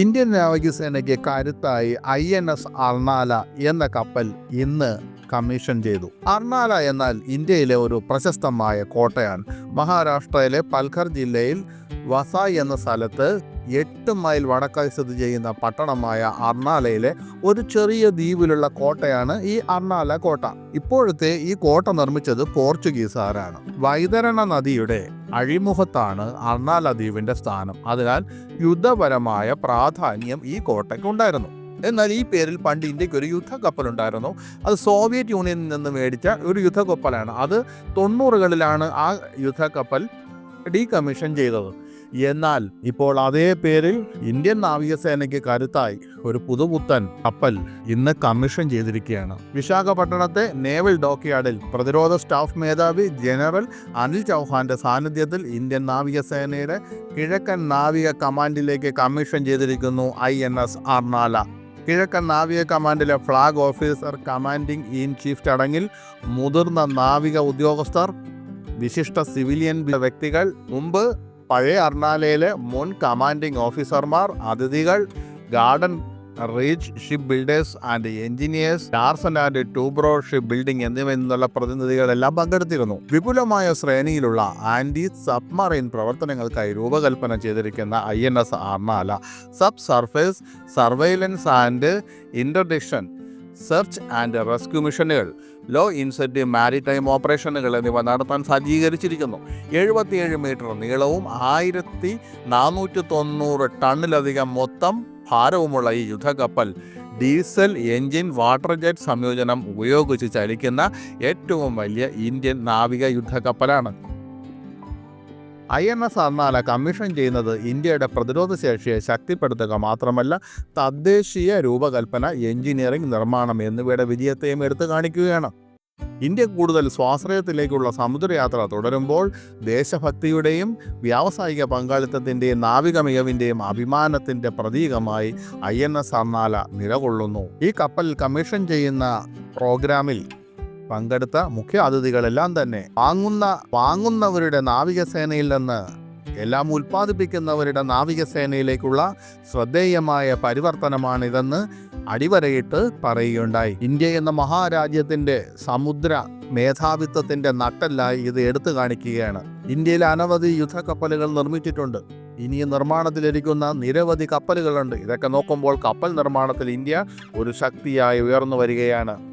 Indian നാവികസേനയ്ക്ക് കരുത്തായി I N S Arnala എന്ന കപ്പൽ ഇന്ന് കമ്മീഷൻ ചെയ്തു. അർണാല എന്നാൽ ഇന്ത്യയിലെ ഒരു പ്രശസ്തമായ കോട്ടയാണ്. മഹാരാഷ്ട്രയിലെ പൽഘർ ജില്ലയിൽ വസായ് എന്ന സ്ഥലത്ത് എട്ട് മൈൽ വടക്കായി സ്ഥിതി ചെയ്യുന്ന പട്ടണമായ അർണാലയിലെ ഒരു ചെറിയ ദ്വീപിലുള്ള കോട്ടയാണ് ഈ അർണാല കോട്ട. ഇപ്പോഴത്തെ ഈ കോട്ട നിർമ്മിച്ചത് പോർച്ചുഗീസുകാരാണ് വൈതരണ നദിയുടെ അഴിമുഖത്താണ് അർണാൽ ദ്വീപിന്റെ സ്ഥാനം. അതിനാൽ യുദ്ധപരമായ പ്രാധാന്യം ഈ കോട്ടയ്ക്ക് ഉണ്ടായിരുന്നു. എന്നാൽ ഈ പേരിൽ പണ്ട് ഇന്ത്യയ്ക്ക് ഒരു യുദ്ധക്കപ്പലുണ്ടായിരുന്നു അത് സോവിയറ്റ് യൂണിയനിൽ നിന്ന് മേടിച്ച ഒരു യുദ്ധക്കപ്പലാണ്. അത് തൊണ്ണൂറുകളിലാണ് ആ യുദ്ധക്കപ്പൽ ഡീകമ്മീഷൻ ചെയ്തത്. എന്നാൽ ഇപ്പോൾ അതേ പേരിൽ ഇന്ത്യൻ നാവികസേനയ്ക്ക് കരുത്തായി ഒരു പുതുപുത്തൻ കപ്പൽ ഇന്ന് കമ്മീഷൻ ചെയ്തിരിക്കുകയാണ്. വിശാഖപട്ടണത്തെ നേവൽ ഡോക്യാർഡിൽ പ്രതിരോധ സ്റ്റാഫ് മേധാവി ജനറൽ അനിൽ ചൗഹാന്റെ സാന്നിധ്യത്തിൽ ഇന്ത്യൻ നാവികസേനയുടെ കിഴക്കൻ നാവിക കമാൻഡിലേക്ക് കമ്മീഷൻ ചെയ്തിരിക്കുന്നു ഐ എൻ എസ് അർണാല കിഴക്കൻ നാവിക കമാൻഡിലെ flag officer commanding in chief ചടങ്ങിൽ മുതിർന്ന നാവിക ഉദ്യോഗസ്ഥർ വിശിഷ്ട സിവിലിയൻ വ്യക്തികൾ മുമ്പ് പഴയ അർണാലയിലെ മുൻ കമാൻഡിംഗ് ഓഫീസർമാർ അതിഥികൾ Garden Reach Shipbuilders and Engineers Larsen and Toubro Shipbuilding എന്നിവയിൽ നിന്നുള്ള പ്രതിനിധികളെല്ലാം പങ്കെടുത്തിരുന്നു. വിപുലമായ ശ്രേണിയിലുള്ള ആന്റി സബ്മറൈൻ പ്രവർത്തനങ്ങൾക്കായി രൂപകൽപ്പന ചെയ്തിരിക്കുന്ന I N S Arnala sub surface surveillance and interdiction search and rescue മിഷനുകൾ low ഇൻസെന്റീവ് മാരിടൈം ഓപ്പറേഷനുകൾ എന്നിവ നടത്താൻ സജ്ജീകരിച്ചിരിക്കുന്നു. എഴുപത്തിയേഴ് മീറ്റർ നീളവും ആയിരത്തി നാനൂറ്റി തൊണ്ണൂറ് ടണ്ണിലധികം മൊത്തം ഭാരവുമുള്ള ഈ യുദ്ധക്കപ്പൽ ഡീസൽ എഞ്ചിൻ വാട്ടർ ജെറ്റ് സംയോജനം ഉപയോഗിച്ച് ചലിക്കുന്ന ഏറ്റവും വലിയ ഇന്ത്യൻ നാവിക യുദ്ധക്കപ്പലാണ്. I N S Arnala commission ചെയ്യുന്നത് ഇന്ത്യയുടെ പ്രതിരോധ ശേഷിയെ ശക്തിപ്പെടുത്തുക മാത്രമല്ല തദ്ദേശീയ രൂപകൽപ്പന എഞ്ചിനീയറിംഗ് നിർമ്മാണം എന്നിവയുടെ വിജയത്തെയും എടുത്തു കാണിക്കുകയാണ്. ഇന്ത്യ കൂടുതൽ സ്വാശ്രയത്തിലേക്കുള്ള സമുദ്രയാത്ര തുടരുമ്പോൾ ദേശഭക്തിയുടെയും വ്യാവസായിക പങ്കാളിത്തത്തിന്റെയും നാവിക മികവിന്റെയും അഭിമാനത്തിന്റെ പ്രതീകമായി ഐ എൻ എസ് അർണാല നിലകൊള്ളുന്നു. ഈ കപ്പൽ കമ്മീഷൻ ചെയ്യുന്ന പ്രോഗ്രാമിൽ പങ്കെടുത്ത മുഖ്യ അതിഥികളെല്ലാം തന്നെ വാങ്ങുന്ന വാങ്ങുന്നവരുടെ നാവികസേനയിൽ നിന്ന് എല്ലാം ഉൽപ്പാദിപ്പിക്കുന്നവരുടെ നാവികസേനയിലേക്കുള്ള ശ്രദ്ധേയമായ പരിവർത്തനമാണിതെന്ന് അടിവരയിട്ട് പറയുകയുണ്ടായി. ഇന്ത്യ എന്ന മഹാരാജ്യത്തിന്റെ സമുദ്ര മേധാവിത്വത്തിന്റെ നട്ടെല്ലായി ഇത് എടുത്തു കാണിക്കുകയാണ്. ഇന്ത്യയിൽ അനവധി യുദ്ധക്കപ്പലുകൾ നിർമ്മിച്ചിട്ടുണ്ട്. ഇനി നിർമ്മാണത്തിലിരിക്കുന്ന നിരവധി കപ്പലുകളുണ്ട്. ഇതൊക്കെ നോക്കുമ്പോൾ കപ്പൽ നിർമ്മാണത്തിൽ ഇന്ത്യ ഒരു ശക്തിയായി ഉയർന്നു വരികയാണ്.